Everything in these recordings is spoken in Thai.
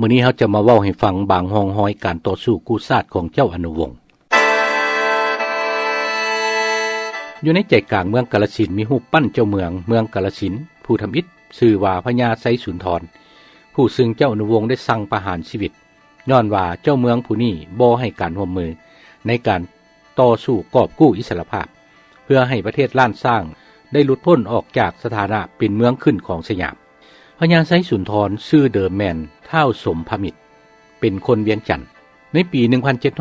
มื้อนี้เฮาจะมาเว้าให้ฟังบางห้องห้อยการต่อสู้กู้ชาติของเจ้าอนุวงศ์อยู่ในใจกลางเมืองกาฬสินมีรูปปั้นเจ้าเมืองเมืองกาฬสินผู้ทำอิฐชื่อว่าพญาไสสุนทร ผู้ซึ่งเจ้าอนุวงศ์ได้สั่งประหารชีวิตย้อนว่าเจ้าเมืองผู้นี้บ่ให้การร่วมมือ ในการต่อสู้กอบกู้อิสรภาพ เพื่อให้ประเทศล้านสร้างได้หลุดพ้นออกจากสถานะเป็นเมืองขึ้นของสยาม พญาไซสุนทรชื่อเดิมแมนเท่าสมพมิตร เป็นคนเวียงจันทน์ในปี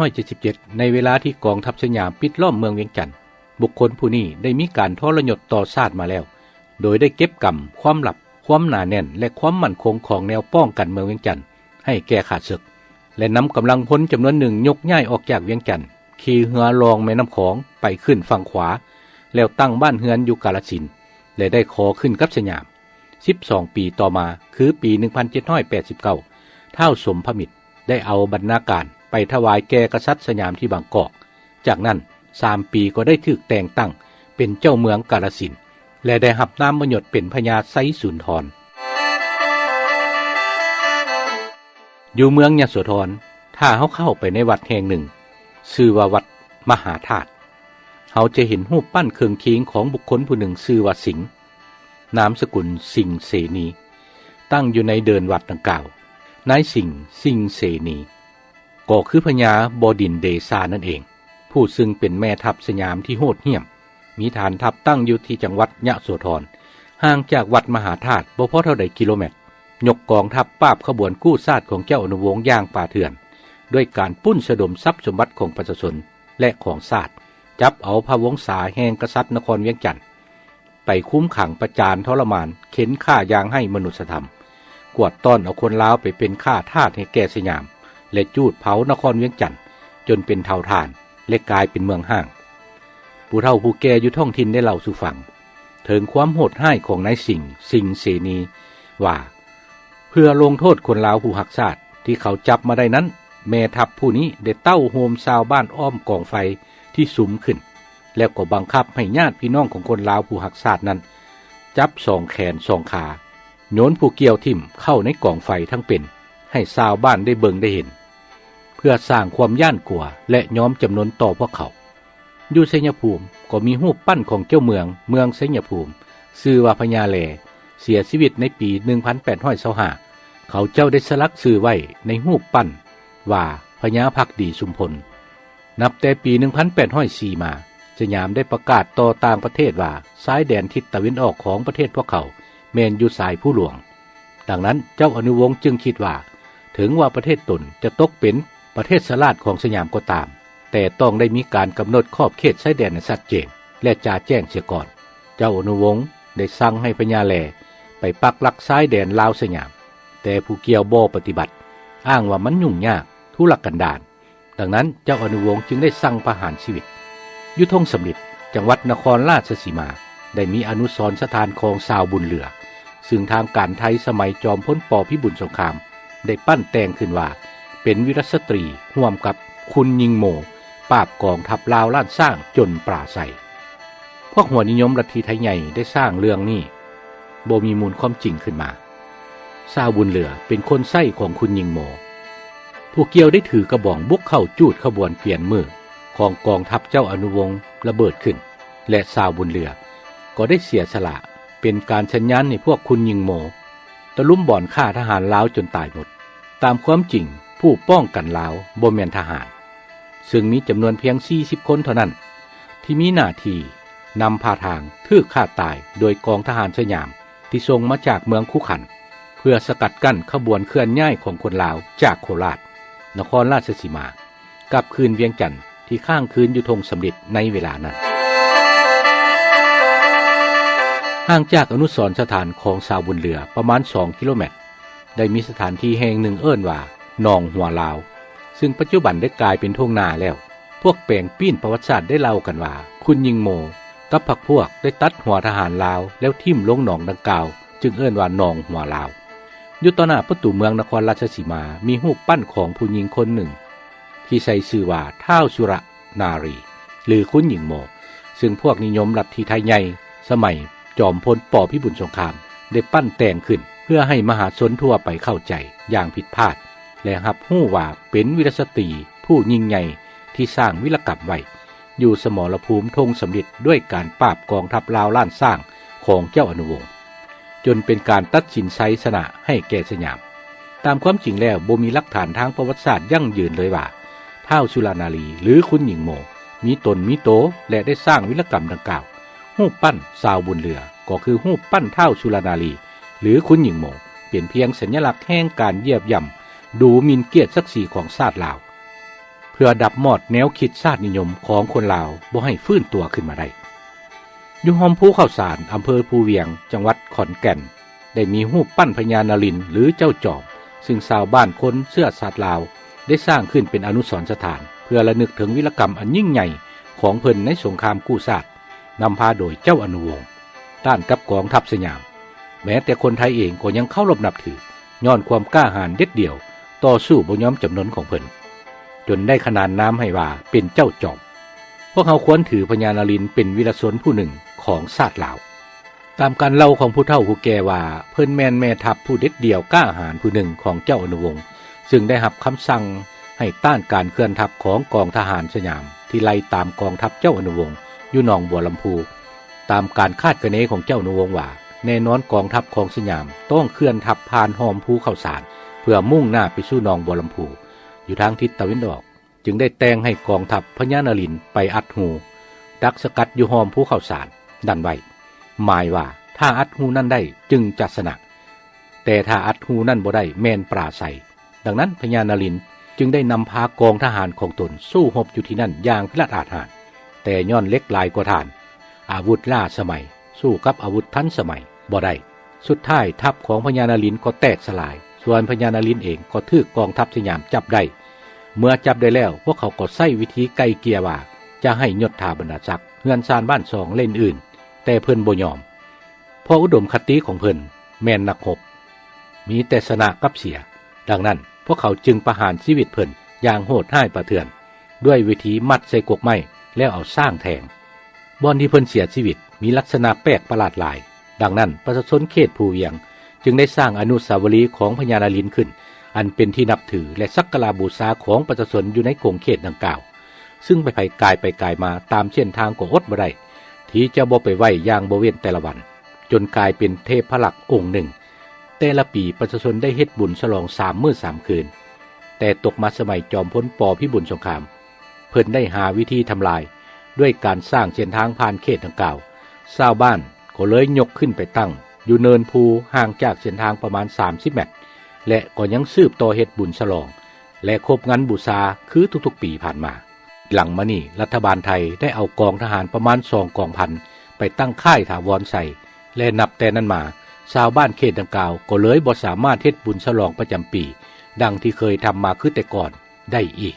1777 ในเวลาที่กองทัพสยามปิดล้อมเมืองเวียงจันทน์บุคคลผู้นี้ได้มีการทรยศต่อชาติมาแล้ว โดยได้เก็บกรรมความหลับ ความหนาแน่น และความมั่นคงของแนวป้องกันเมืองเวียงจันทน์ให้แก่ขาดศึก และนำกำลังพลจำนวนหนึ่งยกย้ายออกจากเวียงจันทน์ขี่เรือรองแม่น้ำของไปขึ้นฝั่งขวา แล้วตั้งบ้านเฮือนอยู่กาลสินและได้ขอขึ้นกับสยาม 12 ปีต่อมาคือปี 1789 เท่าสมพมิตรได้เอาบรรณาการไปถวายแก่กษัตริย์สยามที่บางกอก จากนั้นสามปีก็ได้ถูกแต่งตั้งเป็นเจ้าเมืองกาลสิน และได้หับน้ำมยศเป็นพญาไซสุนทร อยู่เมืองยโสธร ถ้าเขาเข้าไปในวัดแห่งหนึ่ง ชื่อว่าวัดมหาธาตุเขาจะเห็นรูปปั้นเครื่องคิงของบุคคลผู้หนึ่งชื่อว่าสิงห์ นามสกุลสิงเสนี ตั้งอยู่ในเดินวัดดังกล่าวนายสิงสิงเสนีก็คือพญาบดินเดซานั่นเอง ผู้ซึ่งเป็นแม่ทัพสยามที่โหดเหี้ยม มีฐานทัพตั้งอยู่ที่จังหวัดยะโสธรห่างจากวัดมหาธาตุบ่พอเท่าใดกิโลเมตร ยกกองทัพปราบขบวนกู้ซาดของเจ้าอนุวงศ์ย่างป่าเถื่อน ด้วยการปุ้นสะดมทรัพย์สมบัติของประชาชนและของศาสตร์จับเอาพระวงศาแห่งกษัตริย์นครเวียงจันทน์ ไปคุ้มขังประจานทรมานเข็นฆ่ายางให้มนุษยธรรม กวดต้อนเอาคนลาวไปเป็นข้าทาสให้แก่สยาม และจูดเผานครเวียงจันทน์จนเป็นเท่าทาน และกลายเป็นเมืองห้าง ผู้เฒ่าผู้แก่อยู่ท้องถิ่นได้เล่าสู่ฟังถึงความโหดห้ายของนายสิงห์สิงเสนีว่า เพื่อลงโทษคนลาวผู้หักศาสตร์ที่เขาจับมาได้นั้น แม่ทัพผู้นี้ได้เต้าโฮมชาวบ้านอ้อมกองไฟที่สุมขึ้น แล้วก็บังคับให้ญาติพี่น้องของคนลาวผู้หักศาสตร์นั้น จับสองแขนสองขาโยนผู้เกี่ยวทิ่มเข้าในกองไฟทั้งเป็น ให้ชาวบ้านได้เบิงได้เห็น เพื่อสร้างความย่านกลัว และย้อมจำนวนต่อพวกเขาอยู่ชัยภูมิก็มีรูปปั้นของเจ้าเมืองเมืองชัยภูมิชื่อว่าพญาแลเสียชีวิตในปี 1825เขาเจ้าได้สลักชื่อไว้ในรูปปั้น ว่าพญาพักดีสุมพล นับแต่ปี 1804มา สยามได้ประกาศต่อต่างประเทศว่าซ้ายแดนทิศตะวันออกของประเทศพวกเขาแมนอยู่สายผู้หลวง ดังนั้นเจ้าอนุวงศ์จึงคิดว่า ถึงว่าประเทศตนจะตกเป็นประเทศสลาดของสยามก็ตาม แต่ต้องได้มีการกำหนดขอบเขตชายแดนให้ชัดเจนและจ่าแจ้งเสียก่อน เจ้าอนุวงศ์ได้สั่งให้พญาแลไปปักหลักซ้ายแดนลาวสยาม แต่ผู้เกี่ยวบ่ปฏิบัติ อ้างว่ามันยุ่งยากทุรกันดารดังนั้นเจ้าอนุวงศ์จึงได้สั่งประหารชีวิต ยุทธงสำลิดจังหวัดนครราชสีมา ได้มีอนุสรสถานของสาวบุญเหลือ ซึ่งทางการไทยสมัยจอมพ้นปอพิบุญสงคราม ได้ปั้นแต่งขึ้นว่า เป็นวิรสตรีร่วมกับคุณยิงโมปราบกองทัพลาวล้านสร้างจนปราใสพวกหัวนิยมลัทธิไทยใหญ่ได้สร้างเรื่องนี้โบมีมูลความจริงขึ้นมาซาวบุญเหลือเป็นคนไส้ของคุณยิงโม ผู้เกี่ยวได้ถือกระบองบุกเข้าจูดขบวนเปลี่ยนมือ ของกองทัพเจ้าอนุวงศ์ระเบิดขึ้น และซาวบุญเหลือ ก็ได้เสียสละเป็นการชัญญานในพวกคุณยิงโมตะลุ่มบ่อนฆ่าทหารลาวจนตายหมด ตามความจริงผู้ป้องกันลาวบ่แมนทหาร ซึ่งมีจำนวนเพียง 40 คนเท่านั้น ที่มีหน้าที่นำพาทางทืกฆ่าตายโดยกองทหารสยามที่ส่งมาจากเมืองคุขัน เพื่อสกัดกั้นขบวนเคลื่อนย้ายของคนลาวจากโคราช นครราชสีมา กลับคืนเวียงจันทร์ ที่ข้างคืนอยู่ธงสำเร็จในเวลานั้นห่างจากอนุสรสถานของสาวบุญเรือประมาณ 2 กิโลเมตร ได้มีสถานที่แห่งหนึ่งเอิ้นว่าหนองหัวลาว ซึ่งปัจจุบันได้กลายเป็นทุ่งนาแล้ว พวกแปลงปี้นประวัติศาสตร์ได้เล่ากันว่า คุณยิงโม กับพักพวกได้ตัดหัวทหารลาว แล้วทิ่มลงหนองดังกล่าว จึงเอิ้นว่าหนองหัวลาว อยู่ต่อหน้าประตูเมืองนครราชสีมา มีรูปปั้นของผู้หญิงคนหนึ่ง ที่ใส่ชื่อว่าเท้าสุรนารี หรือคุณหญิงโม ซึ่งพวกนิยมลัทธิไทยใหญ่สมัยจอมพลปอพิบุญสงคราม ได้ปั้นแต่งขึ้น เพื่อให้มหาชนทั่วไปเข้าใจอย่างผิดพลาด และรับหู้ว่าเป็นวิรสตรีผู้ยิ่งใหญ่ที่สร้างวิรกรรมไว้อยู่สมรภูมิธงสำเร็จด้วยการปราบกองทัพลาวล้านสร้างของเจ้าอนุวงศ์จนเป็นการตัดสินไซสนะให้แก่สยาม ตามความจริงแล้วบ่มีหลักฐานทางประวัติศาสตร์ยั่งยืนเลยว่า ท่าสุลานารีหรือคุณหญิงโม มีตนมีโตและได้สร้างวิรกรรมดังกล่าวหูปปั้นสาวบุญเรือก็คือหูปปั้นเท่าสุลานารีหรือคุณหญิงโมเป็นเพียงสัญลักษณ์แห่งการเยียบย่ำดูมินเกียรติศักดิ์ศรีของชาติลาว เพื่อดับมอดแนวคิดชาตินิยมของคนลาวบ่ให้ฟื้นตัวขึ้นมาได้ยุหอมภูข้าวสารอำเภอภูเวียง จังหวัดขอนแก่น ได้มีหูปปั้นพญานารินหรือเจ้าจอมซึ่งชาวบ้านคนเสื้อสาดลาว ได้สร้างขึ้นเป็นอนุสรณ์สถาน เพื่อระลึกถึงวิรกรรมอันยิ่งใหญ่ของเพิ่นในสงครามกู้ชาตินำพาโดยเจ้าอนุวงศ์ต้านกับกองทัพสยาม แม้แต่คนไทยเองก็ยังเข้ารบนับถือย้อนความกล้าหาญเด็ดเดี่ยว ต่อสู้บ่ยอมจำนวนของเพิ่นจนได้ขนานนามให้ว่าเป็นเจ้าจอมพวกเขาควรถือพญานารินเป็นวีรสนผู้หนึ่งของชาติลาว ตามการเล่าของผู้เฒ่าผู้แก่ว่า เพิ่นแมนแม่ทัพผู้เด็ดเดี่ยวกล้าหาญผู้หนึ่งของเจ้าอนุวงศ์ ซึ่งได้รับคำสั่งให้ต้านการเคลื่อนทัพของกองทหารสยาม ที่ไล่ตามกองทัพเจ้าอนุวงศ์อยู่หนองบัวลำพู ตามการคาดคะเนของเจ้าอนุวงศ์ว่าแน่นอนกองทัพของสยามต้องเคลื่อนทัพผ่านหอมภูเขาสาร เพื่อมุ่งหน้าไปสู่หนองบัวลำพู อยู่ทางทิศตะวันออก จึงได้แต่งให้กองทัพพญานารินไปอัดหู ดักสกัดอยู่หอมภูเขาสารดันไว้หมายว่าถ้าอัดหูนั่นได้จึงจะสนะแต่ถ้าอัดหูนั่นบ่ได้แมนปราใส ดังนั้นพญานารินจึงได้นำพากองทหารของตนสู้หบอยู่ที่นั่นอย่างพิลาดอาหาร แต่ย้อนเล็กลายกว่าทาน อาวุธล่าสมัย สู้กับอาวุธทันสมัยบ่ได้สุดท้ายทัพของพญานารินก็แตกสลาย ส่วนพญานารินเองก็ถูกกองทัพสยามจับได้ เมื่อจับได้แล้วพวกเขาก็ใช้วิธีไกลเกียว่า จะให้ยศถาบรรดาศักดิ์เฮือนซานบ้านสองเล่นอื่น แต่เพิ่อนบ่ยอมเพราะอุดมคติของเพิ่นแม่นนักหบมีแต่สนะกับเสีย ดังนั้น พวกเขาจึงประหารชีวิตเพิ่นอย่างโหดห้ายประเทือน ด้วยวิธีมัดใส่กกไม้แล้วเอาสร้างแทงบอนที่เพิ่นเสียชีวิตมีลักษณะแปลกประหลาดหลาย ดังนั้นประชาชนเขตภูเวียง จึงได้สร้างอนุสาวรีย์ของพญานาลินขึ้น อันเป็นที่นับถือและสักการะบูชาของประชาชนอยู่ในกงเขตดังกล่าว ซึ่งไปไผกายไปกายมาตามเส้นทางก็อดบ่ได้ที่จะบ่ไปไหวอย่างบเวนแต่ละวัน จนกลายเป็นเทพพลักษ์องค์หนึ่ง แต่ละปีประชาชนได้เฮ็ดบุญฉลองสามมื้อสามคืน แต่ตกมาสมัยจอมพลปอพิบูลสงคราม เพิ่นได้หาวิธีทำลาย ด้วยการสร้างเส้นทางผ่านเขตดังกล่าวชาวบ้านก็เลยยกขึ้นไปตั้ง อยู่เนินภูห่างจากเส้นทางประมาณ 30 เมตร และก็ยังสืบต่อเฮ็ดบุญฉลอง และครบงันบูชาคือทุกๆปีผ่านมา หลังมานี่รัฐบาลไทยได้เอากองทหารประมาณสองกองพันไปตั้งค่ายถาวรใส่และนับแต่นั้นมา ชาวบ้านเขตดังกล่าวก็เลยบ่สามารถเฮ็ดบุญฉลองประจำปี ดังที่เคยทำมาคือแต่ก่อนได้อีก